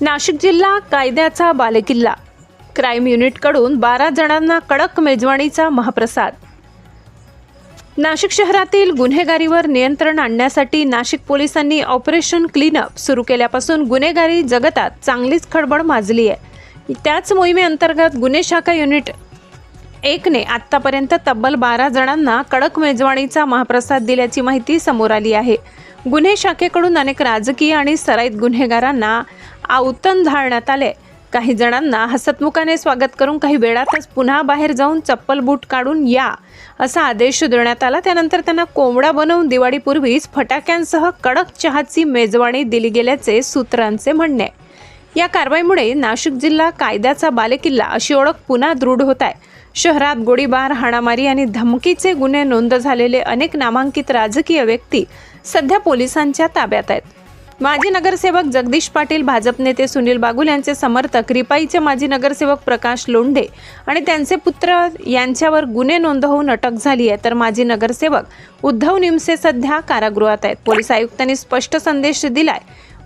नाशिक जिल्हा कायद्याचा बालेकिल्ला. क्राईम युनिटकडून बारा जणांना कडक मेजवानीचा महाप्रसाद. नाशिक शहरातील गुन्हेगारीवर नियंत्रण आणण्यासाठी नाशिक पोलिसांनी ऑपरेशन क्लीनअप सुरू केल्यापासून गुन्हेगारी जगतात चांगलीच खडबड माजली आहे त्याच मोहिमेअंतर्गत गुन्हे शाखा युनिट एकने आत्तापर्यंत तब्बल बारा जणांना कडक मेजवानीचा महाप्रसाद दिल्याची माहिती समोर आली आहे. गुन्हे शाखेकडून अनेक राजकीय आणि सराईत गुन्हेगारांना आवतन धाळण्यात आले काही जणांना हसतमुखाने स्वागत करून काही वेळातच पुन्हा बाहेर जाऊन चप्पल बूट काढून या असा आदेश देण्यात आला त्यानंतर त्यांना कोंबडा बनवून दिवाळीपूर्वीच फटाक्यांसह कडक चहाची मेजवानी दिली गेल्याचे सूत्रांचे म्हणणे आहे. या कारवाईमुळे नाशिक जिल्हा कायद्याचा बालेकिल्ला अशी ओळख पुन्हा दृढ होत आहे शहरात गोळीबार हाणामारी आणि धमकीचे गुन्हे नोंद झालेले अनेक नामांकित राजकीय व्यक्ती सध्या पोलिसांच्या ताब्यात आहेत. माजी नगरसेवक जगदीश पाटील भाजप नेते सुनील बागुल यांचे समर्थक रिपाईचे माजी नगरसेवक प्रकाश लोंढे आणि त्यांचे पुत्र यांच्यावर गुन्हे नोंद होऊन अटक झाली आहे. तर माजी नगरसेवक उद्धव निमसे सध्या कारागृहात आहेत. पोलीस आयुक्तांनी स्पष्ट संदेश दिलाय.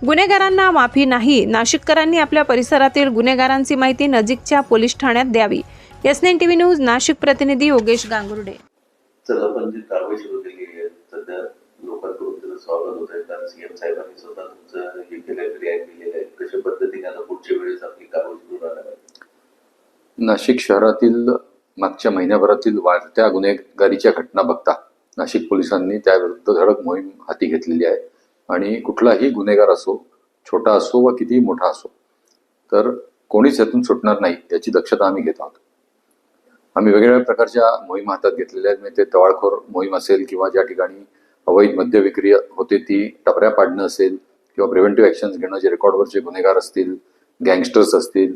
गुन्हेगारांना माफी नाही. नाशिककरांनी आपल्या परिसरातील गुन्हेगारांची माहिती नजीकच्या पोलीस ठाण्यात द्यावी. S nine TV news Nashik प्रतिनिधी योगेश गांगुर्डे. तर आपण जी कारवाई सुरू केली आहे सध्या लोकांकडून त्याचं स्वागत होत आहे कारण सीएम साहेबांनी स्वतः तुमचं हे केलं रिॲक्ट केलेलं आहे कशा पद्धतीने आता पुढच्या वेळेस आपली कारवाई सुरू राहणार आहे? नाशिक शहरातील मागच्या महिन्याभरातील वाढत्या गुन्हेगारीच्या घटना बघता नाशिक पोलिसांनी त्याविरुद्ध धडक मोहीम हाती घेतलेली आहे. आणि कुठलाही गुन्हेगार असो छोटा असो वा कितीही मोठा असो तर कोणीच यातून सुटणार नाही याची दक्षता आम्ही घेत आहोत. आम्ही वेगवेगळ्या प्रकारच्या मोहीम हातात घेतलेल्या आहेत म्हणजे ते तवाळखोर मोहीम असेल किंवा ज्या ठिकाणी अवैध मद्य विक्री होते ती टपऱ्या पाडणं असेल किंवा प्रिव्हेंटिव्ह ॲक्शन्स घेणं जे रेकॉर्डवरचे गुन्हेगार असतील गँगस्टर्स असतील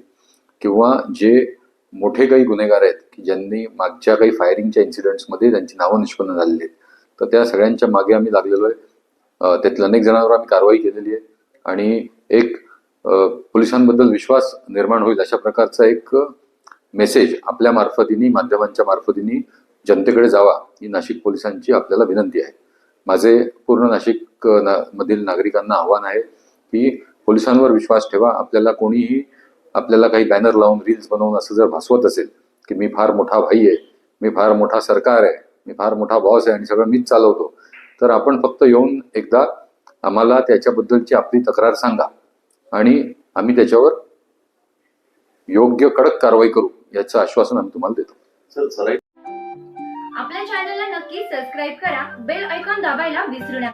किंवा जे मोठे काही गुन्हेगार आहेत की ज्यांनी मागच्या काही फायरिंगच्या इन्सिडेंट्समध्ये त्यांची नावं निष्पन्न झालेली आहेत तर त्या सगळ्यांच्या मागे आम्ही लागलेलो आहे. त्यातील अनेक जणांवर आम्ही कारवाई केलेली आहे. आणि एक पोलिसांबद्दल विश्वास निर्माण होईल अशा प्रकारचा एक मेसेज आपल्या मार्फतीने माध्यमांच्या मार्फतीने जनतेकडे जावा ही नाशिक पोलिसांची आपल्याला विनंती आहे. माझे पूर्ण नाशिक ना- मधील नागरिकांना आव्हान आहे की पोलिसांवर विश्वास ठेवा. आपल्याला कोणीही आपल्याला काही बॅनर लावून रील्स बनवून असं जर भासवत असेल की मी फार मोठा भाई आहे मी फार मोठा सरकार आहे मी फार मोठा बॉस आहे आणि सगळं मीच चालवतो तर आपण फक्त येऊन एकदा आम्हाला त्याच्याबद्दलची आपली तक्रार सांगा आणि आम्ही त्याच्यावर योग्य कडक कारवाई करू याचं आश्वासन आम्ही तुम्हाला देतो. आपल्या चॅनलला नक्की सबस्क्राईब करा बेल ऐकॉन दाबायला विसरू नका.